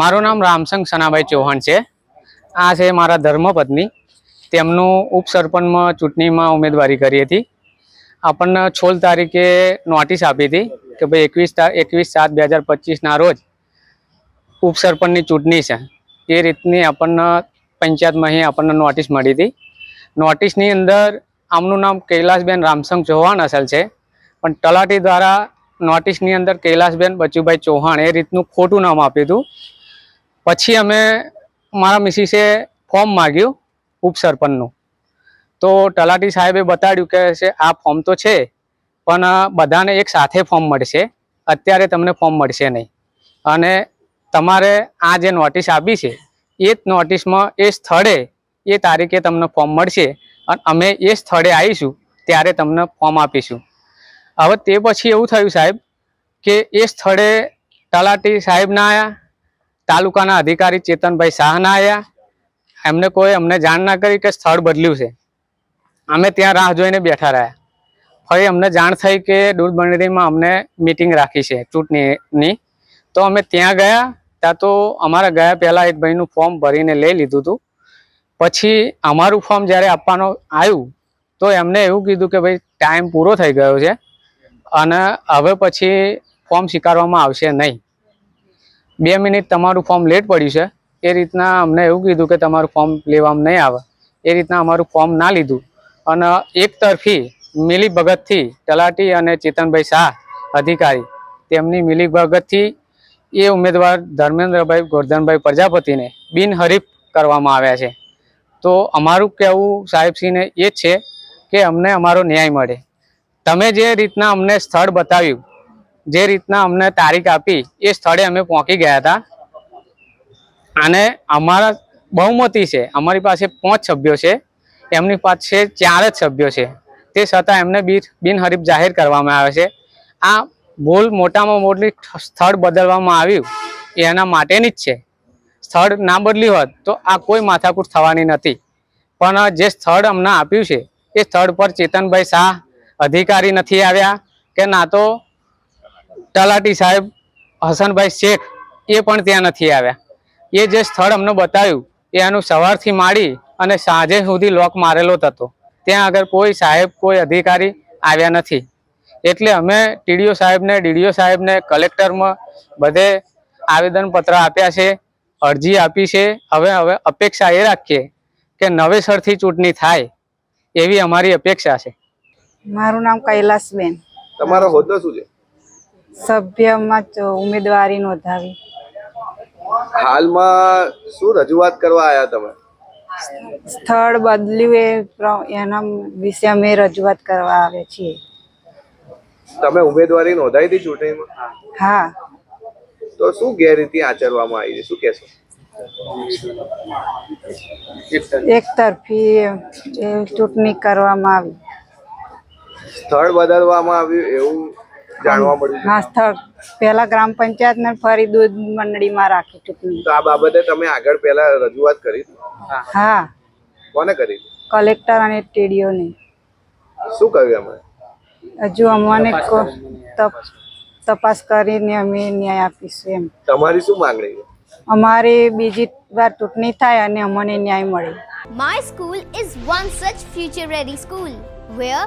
મારું નામ રામસંગ સનાભાઈ ચૌહાણ છે. આ છે મારા ધર્મપત્ની. તેમનું ઉપસરપંચમાં ચૂંટણીમાં ઉમેદવારી કરી હતી. આપણને સોળ તારીખે નોટિસ આપી હતી કે ભાઈ એકવીસ એકવીસ સાત બે હજાર પચીસના રોજ ઉપસરપંચની ચૂંટણી છે. એ રીતની આપણને પંચાયતમાં અહીં આપણને નોટિસ મળી હતી. નોટિસની અંદર આમનું નામ કૈલાસબેન રામસંગ ચૌહાણ અસલ છે. પણ તલાટી દ્વારા નોટિસની અંદર કૈલાસબેન બચુભાઈ ચૌહાણ એ રીતનું ખોટું નામ આપ્યું હતું. પછી અમે મારા મિસિસે ફોર્મ માગ્યું ઉપસરપંચનું તો તલાટી સાહેબે બતાડ્યું કે છે, આ ફોર્મ તો છે, પણ બધાને એક સાથે ફોર્મ મળશે. અત્યારે તમને ફોર્મ મળશે નહીં. અને તમારે આ જે નોટિસ આપી છે, એ જ નોટિસમાં એ સ્થળે, એ તારીખે તમને ફોર્મ મળશે. અને અમે એ સ્થળે આવીશું, ત્યારે તમને ફોર્મ આપીશું. હવે તે પછી એવું થયું સાહેબ, કે એ સ્થળે તલાટી સાહેબના તાલુકાના અધિકારી ચેતનભાઈ શાહ ના આવ્યા એમને કોઈ અમને જાણ ના કરી કે સ્થળ બદલ્યું છે. અમે ત્યાં રાહ જોઈને બેઠા રહ્યા. ફરી અમને જાણ થઈ કે દૂધ બંડરીમાં અમને મિટિંગ રાખી છે ચૂંટણીની. તો અમે ત્યાં ગયા. ત્યાં તો અમારા ગયા પહેલાં એક ભાઈનું ફોર્મ ભરીને લઈ લીધું હતું. પછી અમારું ફોર્મ જ્યારે આપવાનું આવ્યું, તો એમને એવું કીધું કે ભાઈ ટાઈમ પૂરો થઈ ગયો છે અને હવે પછી ફોર્મ સ્વીકારવામાં આવશે નહીં. બે મિનિટ તમારું ફોર્મ લેટ પડ્યું છે. એ રીતના અમને એવું કીધું કે તમારું ફોર્મ લેવામાં નહીં આવે. એ રીતના અમારું ફોર્મ ના લીધું. અને એક તરફી મિલીભગતથી તલાટી અને ચેતનભાઈ શાહ અધિકારી, તેમની મિલીભગતથી એ ઉમેદવાર ધર્મેન્દ્રભાઈ ગોરધનભાઈ પ્રજાપતિને બિનહરીફ કરવામાં આવ્યા છે. તો અમારું કહેવું સાહેબસિંહને એ છે કે અમને અમારો ન્યાય મળે. તમે જે રીતના અમને સ્થળ બતાવ્યું જે રીતના અમને તારીખ આપી એ સ્થળે અમે પહોંચી ગયા હતા. અને અમારા બહુમતી છે, અમારી પાસે પાંચ સભ્યો છે, એમની પાસે ચાર જ સભ્યો છે. તે છતાં એમને બિન બિનહરીફ જાહેર કરવામાં આવે છે. આ ભૂલ મોટામાં મોટી સ્થળ બદલવામાં આવ્યું એના માટેની જ છે. સ્થળ ના બદલ્યું હોત તો આ કોઈ માથાકૂટ થવાની નથી. પણ જે સ્થળ અમને આપ્યું છે, એ સ્થળ પર ચેતનભાઈ શાહ અધિકારી નથી આવ્યા, કે ના તો તલાટી સાહેબ હસનભાઈ શેખ એ પણ ત્યાં નથી આવ્યા. એ જે સ્થળ અમને બતાવ્યું એ એનું સવારથી માડી અને સાંજે સુધી લોક મારેલો હતો. ત્યાં આગળ કોઈ સાહેબ કોઈ અધિકારી આવ્યા નથી. એટલે અમે ટીડીઓ સાહેબને ડીડીઓ સાહેબને કલેક્ટરમાં બધે આવેદનપત્ર આપ્યા છે અરજી આપી છે. હવે હવે અપેક્ષા એ રાખીએ કે નવેસરથી ચૂંટણી થાય એવી અમારી અપેક્ષા છે. મારું નામ કૈલાસબેન. તમારો હોદ્દો શું છે? સભ્યમાં ઉમેદવારી નોંધાવી. હાલમાં શું રજૂઆત કરવા આવ્યા તમે? સ્થળ બદલ્યું એ એના વિશે અમે રજૂઆત કરવા આવે છીએ. તમે ઉમેદવારી નોંધાવી હતી ચૂંટણીમાં? હા. તો શું ગેરરીતિ આચરવામાં આવી છે? શું કહેશો? એક તરફી એ ચૂંટણી કરવામાં આવી. સ્થળ બદલવામાં આવ્યું એવું જાણવા મળ્યું હા સ્થળ. પહેલા ગ્રામ પંચાયત ને ફરી દૂધ મંડળીમાં રાખી ચૂંટણી તો આ બાબતે તમે આગળ પહેલા રજૂઆત કરી. હા. કોને કરી? કલેક્ટર અને ટીડીઓને. શું કહ્યું અમે હજુ અમને તપાસ કરીને અમે ન્યાય આપીશું એમ. તમારી શું માંગણી છે? અમારે બીજી વાર ચૂંટણી થાય અને અમને ન્યાય મળે. My school is one such future ready school where